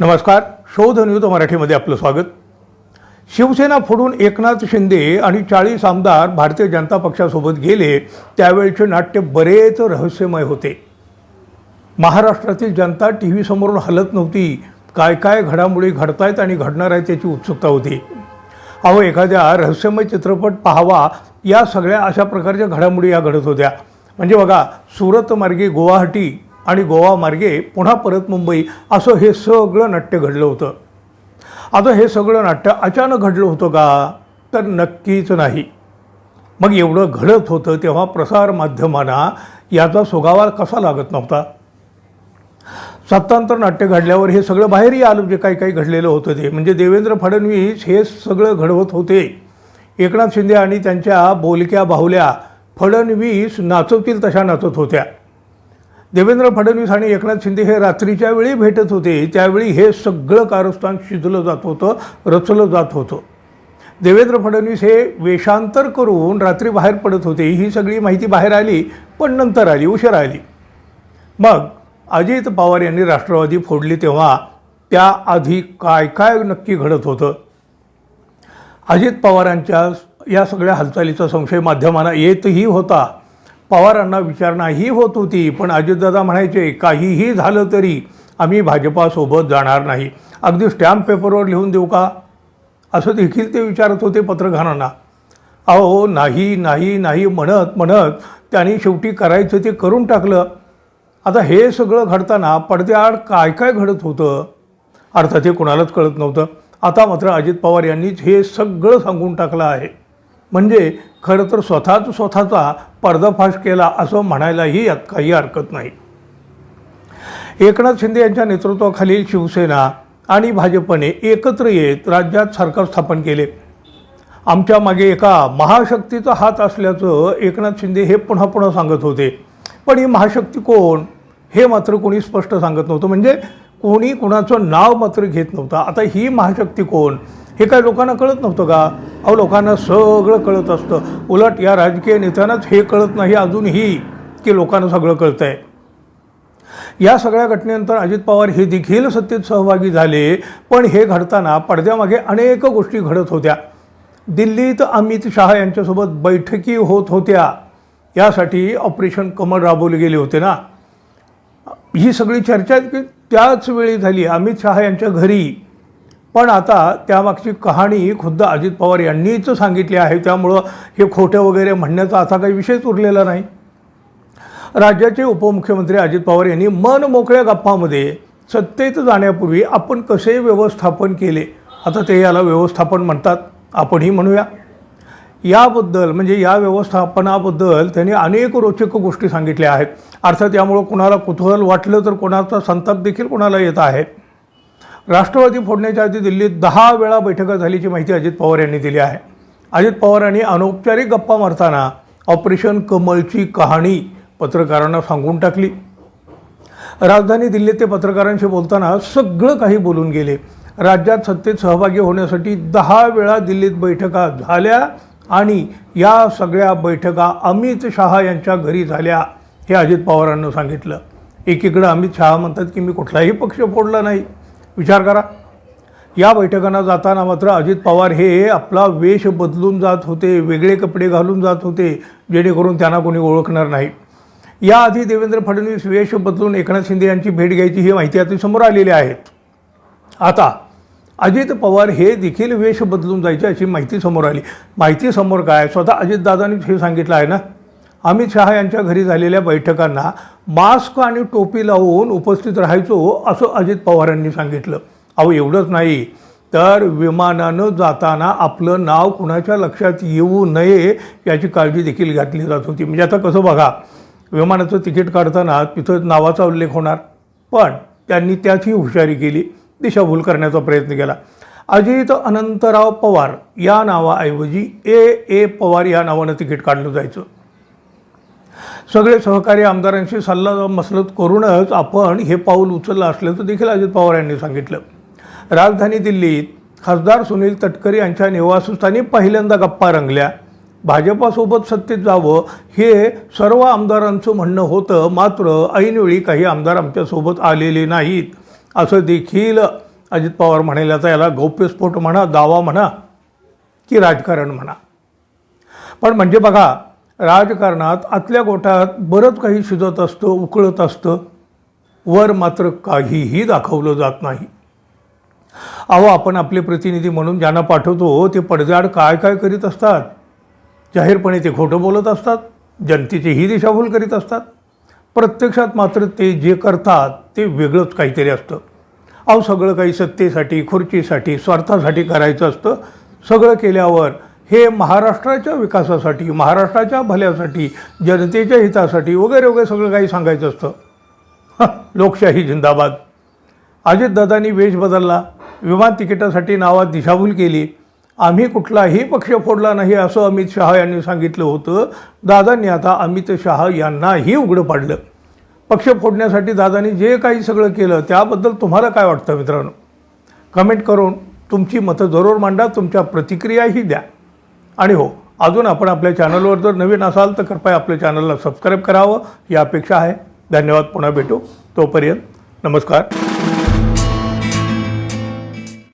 नमस्कार. शोध न्यूज मराठीमध्ये आपलं स्वागत. शिवसेना फोडून एकनाथ शिंदे आणि चाळीस आमदार भारतीय जनता पक्षासोबत गेले त्यावेळचे नाट्य बरेच रहस्यमय होते. महाराष्ट्रातील जनता टी व्ही समोरून हलत नव्हती. काय काय घडामोडी घडतायत आणि घडणार आहेत त्याची उत्सुकता होती. अहो एखाद्या रहस्यमय चित्रपट पाहावा या सगळ्या अशा प्रकारच्या घडामोडी या घडत होत्या. म्हणजे बघा सुरत मार्गे गुवाहाटी आणि गोवामार्गे पुन्हा परत मुंबई असं हे सगळं नाट्य घडलं होतं. आता हे सगळं नाट्य अचानक घडलं होतं का? तर नक्कीच नाही. मग एवढं घडत होतं तेव्हा प्रसारमाध्यमांना याचा सुगावा कसा लागत नव्हता? सत्तांतर नाट्य घडल्यावर हे सगळं बाहेरही आलं जे काही काही घडलेलं होतं ते. म्हणजे देवेंद्र फडणवीस हे सगळं घडवत होते. एकनाथ शिंदे आणि त्यांच्या बोलक्या बाहुल्या फडणवीस नाचवतील तशा नाचत होत्या. देवेंद्र फडणवीस आणि एकनाथ शिंदे हे रात्रीच्या वेळी भेटत होते. त्यावेळी हे सगळं कारस्थान शिजलं जात होतं रचलं जात होतं. देवेंद्र फडणवीस हे वेषांतर करून रात्री बाहेर पडत होते. ही सगळी माहिती बाहेर आली पण नंतर आली उशीर आली. मग अजित पवार यांनी राष्ट्रवादी फोडली तेव्हा त्याआधी काय काय नक्की घडत होतं? अजित पवारांच्या या सगळ्या हालचालीचा संशय माध्यमांना येतही होता. पवारांना विचारणाही होत होती पण अजितदादा म्हणायचे काहीही झालं तरी आम्ही भाजपासोबत जाणार नाही. अगदी स्टॅम्प पेपरवर लिहून देऊ का? असं देखील ते विचारत होते पत्रकारांना. अहो नाही नाही नाही म्हणत म्हणत त्यांनी शेवटी करायचं ते करून टाकलं. आता हे सगळं घडताना पडद्याआड काय काय घडत होतं? अर्थात हे कुणालाच कळत नव्हतं. आता मात्र अजित पवार यांनीच हे सगळं सांगून टाकलं आहे. म्हणजे खरं तर स्वतःच स्वतःचा पर्दाफाश केला असं म्हणायलाही यात काही हरकत नाही. एकनाथ शिंदे यांच्या नेतृत्वाखालील शिवसेना आणि भाजपने एकत्र येत राज्यात सरकार स्थापन केले. आमच्या मागे एका महाशक्तीचा हात असल्याचं एकनाथ शिंदे हे पुन्हा पुन्हा सांगत होते. पण ही महाशक्ती कोण? हे मात्र कोणी स्पष्ट सांगत नव्हतं. म्हणजे कोणी कुणाचं नाव मात्र घेत नव्हतं. आता ही महाशक्ती कोण? हे काय लोकांना कळत नव्हतं का? अहो लोकांना सगळं कळत असतं. उलट या राजकीय नेत्यांनाच हे कळत नाही अजूनही की लोकांना सगळं कळतं आहे या सगळ्या घटनेनंतर अजित पवार हे देखील सत्तेत सहभागी झाले पण हे घडताना पडद्यामागे अनेक गोष्टी घडत होत्या. दिल्लीत अमित शहा यांच्यासोबत बैठकी होत होत्या. यासाठी ऑपरेशन कमल राबवले गेले होते ना? ही सगळी चर्चा की त्याच वेळी झाली. अमित शहा यांच्या घरी पण आता त्यामागची कहाणी खुद्द अजित पवार यांनीच सांगितली आहे. त्यामुळं हे खोटं वगैरे म्हणण्याचा असा काही विषयच उरलेला नाही. राज्याचे उपमुख्यमंत्री अजित पवार यांनी मन मोकळ्या गप्पामध्ये सत्तेत जाण्यापूर्वी आपण कसे व्यवस्थापन केले? आता ते याला व्यवस्थापन म्हणतात. आपणही म्हणूया. याबद्दल म्हणजे या व्यवस्थापनाबद्दल त्यांनी अनेक रोचक गोष्टी सांगितल्या आहेत. अर्थात यामुळं कोणाला कुतूहल वाटलं तर कोणाचा संताप देखील कोणाला येत आहे. राष्ट्रवादी फोडण्याच्या आधी दिल्लीत दहा वेळा बैठका झाल्याची माहिती अजित पवार यांनी दिली आहे. अजित पवारांनी अनौपचारिक गप्पा मारताना ऑपरेशन कमलची कहाणी पत्रकारांना सांगून टाकली. राजधानी दिल्लीत ते पत्रकारांशी बोलताना सगळं काही बोलून गेले. राज्यात सत्तेत सहभागी होण्यासाठी दहा वेळा दिल्लीत बैठका झाल्या आणि या सगळ्या बैठका अमित शहा यांच्या घरी झाल्या हे अजित पवारांना सांगितलं. एकीकडं अमित शहा म्हणतात की मी कुठलाही पक्ष फोडला नाही. विचार करा. या बैठकांना जाताना मात्र अजित पवार हे आपला वेश बदलून जात होते वेगळे कपडे घालून जात होते जेणेकरून त्यांना कोणी ओळखणार नाही. याआधी देवेंद्र फडणवीस वेश बदलून एकनाथ शिंदे यांची भेट घ्यायची ही माहिती आता समोर आलेली आहेत आता अजित पवार हे देखील वेश बदलून जायचे अशी माहिती समोर आली. माहिती समोर काय? स्वतः अजितदादांनीच हे सांगितलं आहे ना? अमित शहा यांच्या घरी झालेल्या बैठकांना मास्क आणि टोपी लावून उपस्थित राहायचो असं अजित पवारांनी सांगितलं. अहो एवढंच नाही. तर विमानानं जाताना आपलं नाव कुणाच्या लक्षात येऊ नये याची काळजी देखील घातली जात होती. म्हणजे आता कसं बघा विमानाचं तिकीट काढताना तिथं नावाचा उल्लेख होणार. पण त्यांनी त्याची हुशारी केली दिशाभूल करण्याचा प्रयत्न केला. अजित अनंतराव पवार या नावाऐवजी ए ए पवार या नावानं तिकीट काढलं जायचं. सगळे सहकारी आमदारांशी सल्ला मसलत करूनच आपण हे पाऊल उचललं असल्याचं देखील अजित पवार यांनी सांगितलं. राजधानी दिल्लीत खासदार सुनील तटकरे यांच्या निवासस्थानी पहिल्यांदा गप्पा रंगल्या. भाजपासोबत सत्तेत जावं हे सर्व आमदारांचं म्हणणं होतं मात्र ऐनवेळी काही आमदार आमच्यासोबत आलेले नाहीत असं देखील अजित पवार म्हणाल्याचा याला गौप्यस्फोट म्हणा दावा म्हणा की राजकारण म्हणा. पण म्हणजे बघा राजकारणात आतल्या गोठात बरंच काही शिजत असतं उकळत असतं. वर मात्र काहीही दाखवलं जात नाही. अहो आपण आपले प्रतिनिधी म्हणून ज्यांना पाठवतो ते पडद्याआड काय काय करीत असतात? जाहीरपणे ते खोटं बोलत असतात जनतेची ही दिशाभूल करीत असतात. प्रत्यक्षात मात्र ते जे करतात ते वेगळंच काहीतरी असतं. अहो सगळं काही सत्तेसाठी खुर्चीसाठी स्वार्थासाठी करायचं असतं. सगळं केल्यावर हे महाराष्ट्राच्या विकासासाठी महाराष्ट्राच्या भल्यासाठी जनतेच्या हितासाठी वगैरे वगैरे सगळं काही सांगायचं असतं. लोकशाही जिंदाबाद. अजितदादांनी वेश बदलला विमान तिकिटासाठी नावात दिशाभूल केली. आम्ही कुठलाही पक्ष फोडला नाही असं अमित शहा यांनी सांगितलं होतं. दादांनी आता अमित शहा यांनाही उघडं पाडलं. पक्ष फोडण्यासाठी दादांनी जे काही सगळं केलं त्याबद्दल तुम्हाला काय वाटतं मित्रांनो? कमेंट करून तुमची मतं जरूर मांडा तुमच्या प्रतिक्रियाही द्या. आणि हो अजून आपण आपल्या चॅनलवर जर नवीन असाल तर कृपया आपल्या चॅनलला सबस्क्राईब करावं. ही अपेक्षा आहे. धन्यवाद. पुन्हा भेटू. तोपर्यंत नमस्कार.